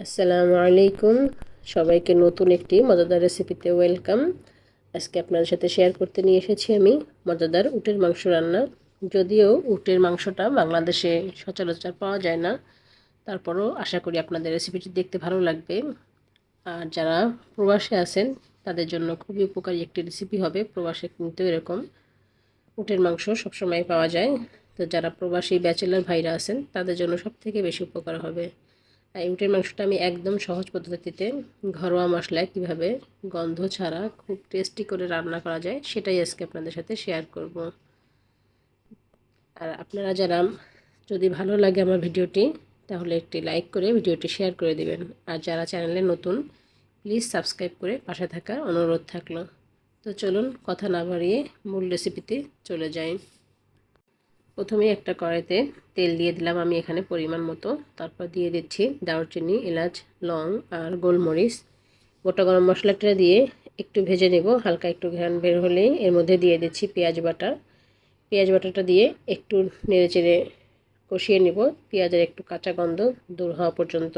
আসসালামু আলাইকুম। সবাইকে নতুন একটি মজাদার রেসিপিতে ওয়েলকাম আজকে আপনাদের সাথে শেয়ার করতে নিয়ে এসেছি আমি মজাদার উটের মাংস রান্না। যদিও উটের মাংসটা বাংলাদেশে সচরাচর পাওয়া যায় না, তারপরও আশা করি আপনাদের রেসিপিটি দেখতে ভালো লাগবে। আর যারা প্রবাসে আছেন, তাদের জন্য খুবই উপকারী একটি রেসিপি হবে, প্রবাসে কিন্তু এরকম উটের মাংস সবসময় পাওয়া যায়। তো যারা প্রবাসী ব্যাচেলার ভাইরা আছেন, তাদের জন্য সব থেকে বেশি উপকার হবে। এই উটের মাংসটা আমি একদম সহজ পদ্ধতিতে ঘরোয়া মশলায় কীভাবে গন্ধ ছাড়া খুব টেস্টি করে রান্না করা যায়, সেটাই আজকে আপনাদের সাথে শেয়ার করব। আর আপনারা যারা যদি ভালো লাগে আমার ভিডিওটি, তাহলে একটি লাইক করে ভিডিওটি শেয়ার করে দিবেন। আর যারা চ্যানেলে নতুন প্লিজ সাবস্ক্রাইব করে পাশে থাকার অনুরোধ থাকল। তো চলুন কথা না বাড়িয়ে মূল রেসিপিতে চলে যাই। প্রথমে একটা কড়াইতে তেল দিয়ে দিলাম আমি এখানে পরিমাণ মতো। তারপর দিয়ে দিচ্ছি দারুচিনি, এলাচ, লং আর গোলমরিচ। গোটা গরম মশলাটা দিয়ে একটু ভেজে নেব, হালকা একটু ঘ্রাণ বের হলেই এর মধ্যে দিয়ে দিচ্ছি পেঁয়াজ বাটা। পেঁয়াজ বাটাটা দিয়ে একটু নেড়ে চেড়ে কষিয়ে নেব, পেঁয়াজের একটু কাঁচা গন্ধ দূর হওয়া পর্যন্ত।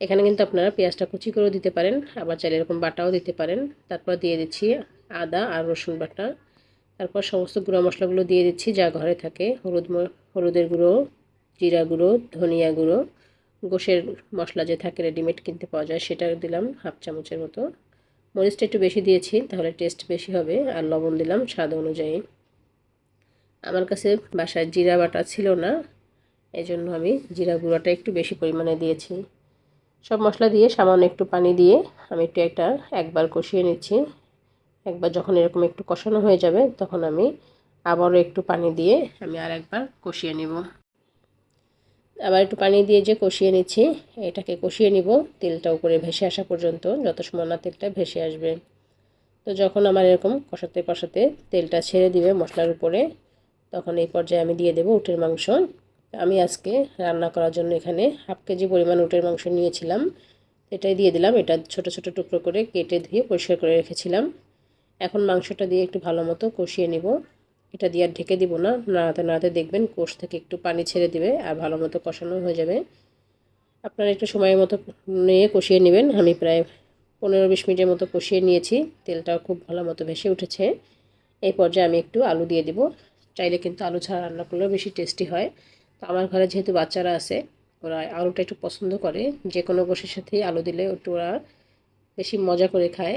এখানে কিন্তু আপনারা পেঁয়াজটা কুচি করেও দিতে পারেন, আবার চাইলে এরকম বাটাও দিতে পারেন। তারপর দিয়ে দিচ্ছি আদা আর রসুন বাটা। তারপর সমস্ত গুঁড়ো মশলাগুলো দিয়ে দিচ্ছি, যা ঘরে থাকে। হলুদ হলুদের গুঁড়ো, জিরা গুঁড়ো, ধনিয়া গুঁড়ো, গোশের মশলা যে থাকে রেডিমেড কিনতে পাওয়া যায়, সেটা দিলাম হাফ চামচের মতো। মরিচটা একটু বেশি দিয়েছি, তাহলে টেস্ট বেশি হবে, আর লবণ দিলাম স্বাদ অনুযায়ী। আমার কাছে বাসায় জিরা বাটা ছিল না এই জন্য আমি জিরা গুঁড়োটা একটু বেশি পরিমাণে দিয়েছি। সব মশলা দিয়ে সামান্য একটু পানি দিয়ে আমি একটু একটা একবার কষিয়ে নিচ্ছি। একবার যখন এরকম একটু কষানো হয়ে যাবে, তখন আমি আবারও একটু পানি দিয়ে আমি আর একবার কষিয়ে নিব। আবার একটু পানি দিয়ে যে কষিয়ে নিচ্ছি, এটাকে কষিয়ে নিব। তেলটা উপরে ভেসে আসা পর্যন্ত, যত সময় না তেলটা ভেসে আসবে। তো যখন আমার এরকম কষাতে কষাতে তেলটা ছেড়ে দিবে মশলার উপরে, তখন এই পর্যায়ে আমি দিয়ে দেবো উটের মাংস। আমি আজকে রান্না করার জন্য এখানে হাফ কেজি পরিমাণ উটের মাংস নিয়েছিলাম। এটাই দিয়ে দিলাম। এটা ছোট ছোট টুকরো করে কেটে ধুয়ে পরিষ্কার করে রেখেছিলাম। এখন মাংসটা দিয়ে একটু ভালো মতো কষিয়ে নিব। এটা দিয়ে আর ঢেকে দিব না। নাড়াতে নাড়াতে দেখবেন কোষ থেকে একটু পানি ছেড়ে দিবে আর ভালো মতো কষানো হয়ে যাবে। আপনারা একটু সময় মতো নিয়ে কষিয়ে নেবেন। আমি প্রায় পনেরো বিশ মিনিটের মতো কষিয়ে নিয়েছি। তেলটাও খুব ভালো মতো ভেসে উঠেছে। এই পর্যায়ে আমি একটু আলু দিয়ে দিব। চাইলে কিন্তু আলু ছাড়া রান্না করলেও বেশি টেস্টি হয়। তো আমার ঘরে যেহেতু বাচ্চারা আছে, ওরা আলুটা একটু পছন্দ করে। যে কোনো বসের সাথেই আলু দিলে একটু ওরা বেশি মজা করে খায়।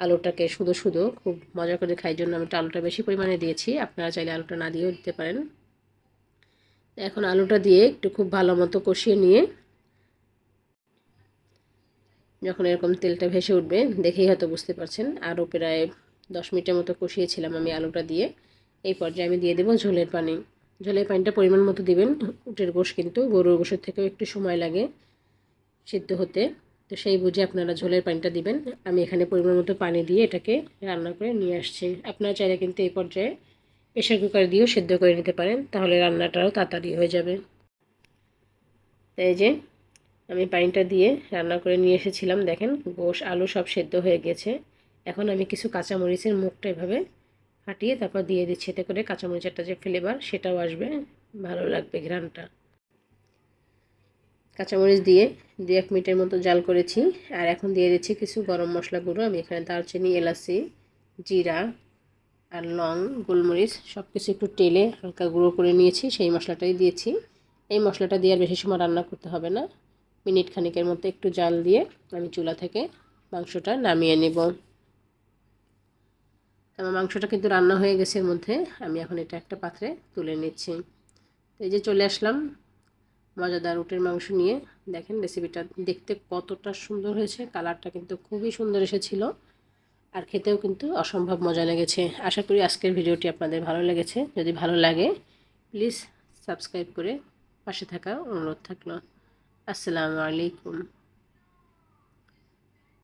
আলুটাকে শুধু শুধু খুব মজা করে খাই জন্য আমি আলুটা বেশি পরিমাণে দিয়েছি। আপনারা চাইলে আলুটা না দিয়েও দিতে পারেন। এখন আলুটা দিয়ে একটু খুব ভালো মতো কষিয়ে নিয়ে যখন এরকম তেলটা ভেসে উঠবে, দেখেই হয়তো বুঝতে পারছেন। আরও প্রায় দশ মিনিটের মতো কষিয়েছিলাম আমি আলুটা দিয়ে। এই পর্যায়ে আমি দিয়ে দেবো ঝোলের পানি। ঝোলের পানিটা পরিমাণ মতো দিবেন। উটের গোশ কিন্তু গরুর গোশের থেকেও একটু সময় লাগে সিদ্ধ হতে। তো সেই বুঝে আপনারা ঝোলের পানিটা দিবেন। আমি এখানে পরিমাণ মতো পানি দিয়ে এটাকে রান্না করে নিয়ে আসছি। আপনারা চাইলে কিন্তু এই পর্যায়ে প্রেশার কুকার দিয়েও সেদ্ধ করে নিতে পারেন, তাহলে রান্নাটাও তাড়াতাড়ি হয়ে যাবে। তাই যে আমি পানিটা দিয়ে রান্না করে নিয়ে এসেছিলাম, দেখেন গোশ, আলু সব সেদ্ধ হয়ে গেছে। এখন আমি কিছু কাঁচামরিচের মুখটা এভাবে ফাটিয়ে তারপর দিয়ে দিচ্ছি, এতে করে কাঁচামরিচেরটা যে ফ্লেভার সেটাও আসবে। ভালো লাগবে ঘ্রানটা কাঁচামরিচ দিয়ে দু এক মিনিটের মতো জাল করেছি। আর এখন দিয়ে দিচ্ছি কিছু গরম মশলা গুঁড়ো। আমি এখানে দারচিনি, এলাচি, জিরা আর লং, গোলমরিচ সব কিছু একটু টেলে হালকা গুঁড়ো করে নিয়েছি। সেই মশলাটাই দিয়েছি। এই মশলাটা দিয়ে আর বেশি সময় রান্না করতে হবে না। মিনিট খানিকের মতো একটু জাল দিয়ে আমি চুলা থেকে মাংসটা নামিয়ে নেব। আমার মাংসটা কিন্তু রান্না হয়ে গেছে এর মধ্যে। আমি এখন এটা একটা পাত্রে তুলে নিচ্ছি। তো এই যে চলে আসলাম মজাদার উটের মাংস নিয়ে দেখেন রেসিপিটা দেখতে কতটা সুন্দর হয়েছে কালারটা কিন্তু খুবই সুন্দর এসেছিল আর খেতেও কিন্তু অসম্ভব মজা লেগেছে। আশা করি আজকের ভিডিওটি আপনাদের ভালো লেগেছে। যদি ভালো লাগে প্লিজ সাবস্ক্রাইব করে পাশে থাকা অনুরোধ থাকল। আসসালামু আলাইকুম।